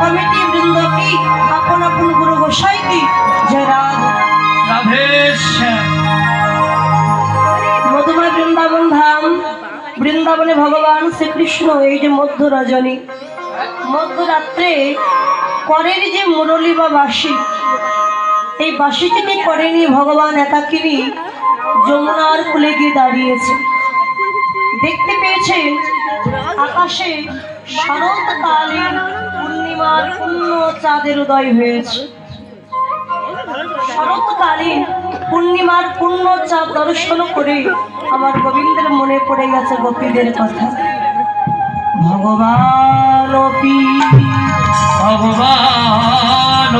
Committee বৃন্দ কি আপন আপন গুরু গোসাই কি মধুময় বৃন্দাবন ধাম বৃন্দাবনে ভগবান শ্রীকৃষ্ণ এই যে মধ্য রজনী মধ্যরাত্রে করেনি যে মুরলী বা বাসী এই বাসি করেনি ভগবান একাকিনী যমুনার কুলে গিয়ে দাঁড়িয়েছে। দেখতে পেয়েছে আকাশে শরৎকালীন পূর্ণিমার পূর্ণ চাঁদের উদয় হয়েছে। শরৎকালীন পূর্ণিমার পূর্ণ চাঁদ দর্শন করে আমার গোবিন্দের মনে পড়ে গেছে গোপীদের কথা। ভগবান ভগবান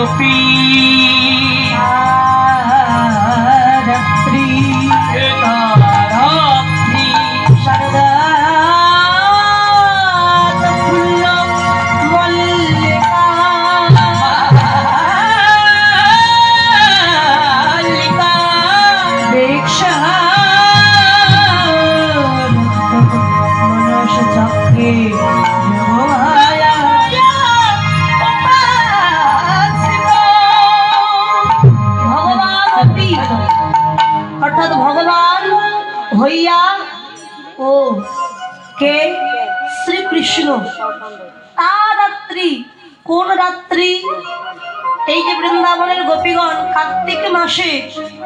অর্থাৎ ভগবান হইয়া ও, কে? শ্রীকৃষ্ণ। তার রাত্রি কোন রাত্রি এই যে বৃন্দাবনের গোপীগণ কার্তিক মাসে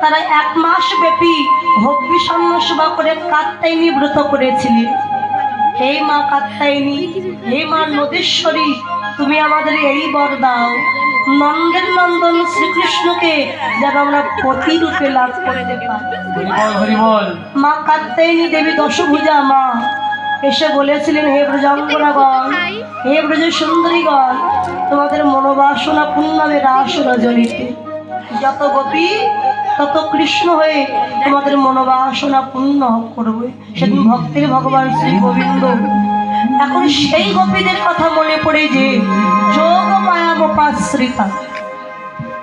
তারা এক মাস ব্যাপী ভব্যি সন্ন্যাসবা করে কাত্তায়নী ব্রত করেছিলেন হে মা কাত্তায়নী হে মা নদেশ্বরী তুমি আমাদের এই বর দাও। নন্দের নন্দন শ্রীকৃষ্ণকে যেন আমরা পতি রূপে লাভ করতে পারি। মা কাত্তায়নী দেবী দশভুজা মা এসে বলেছিলেন হে ব্রজাঙ্গনাগণ হে ব্রজ সুন্দরীগণ তোমাদের মনোবাসনা পূর্ণাবে রাস রজনীতে। যত গোপী তত কৃষ্ণ হয়ে তোমাদের মনোবাসনা পূর্ণ করবে। সেদিন ভক্তের ভগবান শ্রী গোবিন্দ। এখন সেই গোপীদের কথা মনে পড়ে যে, যোগ মায়া মোপাশ্রিতা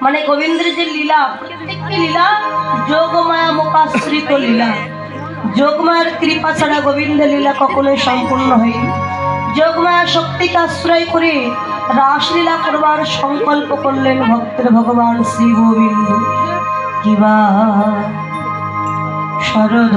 মানে গোবিন্দের যে লীলা প্রত্যেকটি লীলা, যোগ যোগমায়া মুখাশ্রিত লীলা। যোগমায়ার কৃপা ছাড়া গোবিন্দের লীলা কখনোই সম্পূর্ণ হয়নি। যোগমায়া শক্তিকে আশ্রয় করে রাসলীলা করবার সংকল্প করলেন ভক্তের ভগবান শ্রী গোবিন্দ। কিবা শরদ